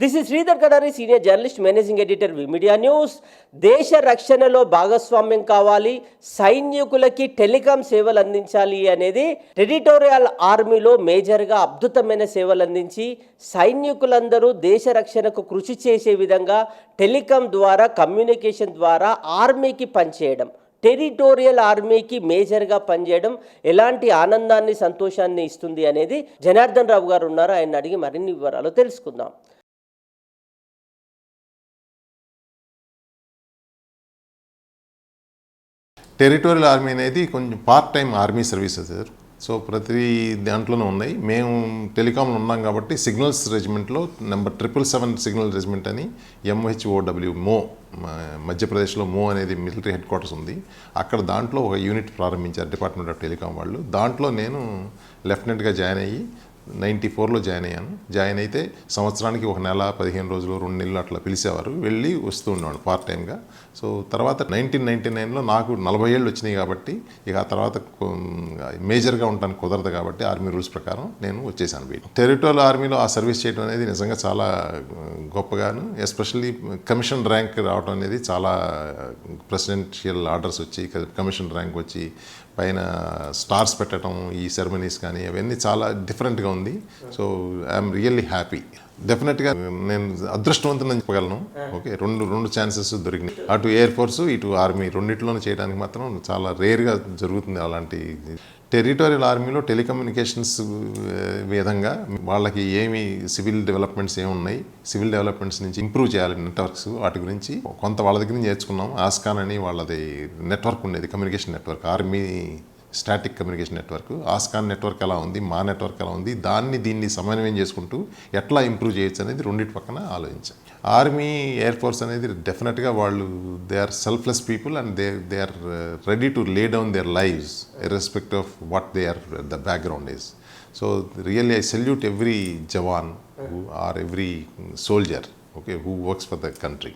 This is Sridhar Kadari senior journalist managing editor media news దేశ రక్షణలో భాగస్వామ్యం కావాలి సైనికులకి టెలికాం సేవలు అందించాలి అనేది టెరిటోరియల్ ఆర్మీలో మేజర్గా అద్భుతమైన సేవలు అందించి సైనికులందరూ దేశ రక్షణకు కృషి చేసే విధంగా టెలికాం ద్వారా కమ్యూనికేషన్ ద్వారా ఆర్మీకి పనిచేయడం టెరిటోరియల్ ఆర్మీకి మేజర్గా పనిచేయడం ఎలాంటి ఆనందాన్ని సంతోషాన్ని ఇస్తుంది అనేది జనార్దన్ రావు గారు ఉన్నారు ఆయన అడిగి మరిన్ని వివరాలు తెలుసుకుందాం టెరిటోరియల్ ఆర్మీ అనేది కొంచెం part time army services sir. So ప్రతి దాంట్లోనే ఉన్నాయి మేము టెలికాంలో ఉన్నాం కాబట్టి signals రెజిమెంట్లో number triple seven signal regiment అని ఎంహెచ్ఓడబ్ల్యూ మో మధ్యప్రదేశ్లో మో అనేది మిలిటరీ హెడ్ క్వార్టర్స్ ఉంది. అక్కడ దాంట్లో ఒక యూనిట్ ప్రారంభించారు డిపార్ట్మెంట్ ఆఫ్ టెలికాం వాళ్ళు. దాంట్లో నేను లెఫ్టినెంట్గా జాయిన్ అయ్యి నైంటీ ఫోర్లో జాయిన్ అయ్యాను. జాయిన్ అయితే సంవత్సరానికి ఒక నెల పదిహేను రోజులు రెండు నెలలు అట్లా పిలిచేవారు. వెళ్ళి వస్తూ ఉండేవాడు పార్ట్ టైంగా సో తర్వాత నైన్టీన్ నైన్టీ నైన్లో నాకు నలభై ఏళ్ళు వచ్చినాయి కాబట్టి ఇక ఆ తర్వాత మేజర్గా ఉండడానికి కుదరదు కాబట్టి ఆర్మీ రూల్స్ ప్రకారం నేను వచ్చేసాను వీటి టెరిటోరియల్ ఆర్మీలో ఆ సర్వీస్ చేయడం అనేది నిజంగా చాలా గొప్పగాను ఎస్పెషల్లీ కమిషన్ ర్యాంక్ రావడం అనేది చాలా ప్రెసిడెన్షియల్ ఆర్డర్స్ వచ్చి కమిషన్ ర్యాంక్ వచ్చి పైన స్టార్స్ పెట్టడం ఈ సెరమనీస్ కానీ అవన్నీ చాలా డిఫరెంట్గా ఉంది సో ఐఎమ్ రియల్లీ హ్యాపీ డెఫినెట్గా నేను అదృష్టవంతుని చెప్పగలను. ఓకే రెండు రెండు ఛాన్సెస్ దొరికినాయి. అటు ఎయిర్ ఫోర్స్ ఇటు ఆర్మీ రెండిట్లోనూ చేయడానికి మాత్రం చాలా రేర్గా జరుగుతుంది అలాంటి టెరిటోరియల్ ఆర్మీలో టెలికమ్యూనికేషన్స్ విధంగా వాళ్ళకి ఏమి సివిల్ డెవలప్మెంట్స్ ఏమున్నాయి? సివిల్ డెవలప్మెంట్స్ నుంచి ఇంప్రూవ్ చేయాలి నెట్వర్క్స్ వాటి గురించి. కొంత వాళ్ళ దగ్గర నుంచి నేర్చుకున్నాం. ఆస్కాన్ అని వాళ్ళది నెట్వర్క్ ఉండేది communication network army static communication network ASCON network ఎలా ఉంది? మా నెట్వర్క్ ఎలా ఉంది? దాన్ని దీన్ని సమన్వయం చేసుకుంటూ ఎట్లా ఇంప్రూవ్ చేయొచ్చు అనేది రెండింటి పక్కన ఆలోచించాం ఆర్మీ ఎయిర్ ఫోర్స్ అనేది డెఫినెట్గా వాళ్ళు they are selfless people and they they are ready to lay down their lives irrespective of what they are the background is so really I salute every jawan or every soldier okay who works for the country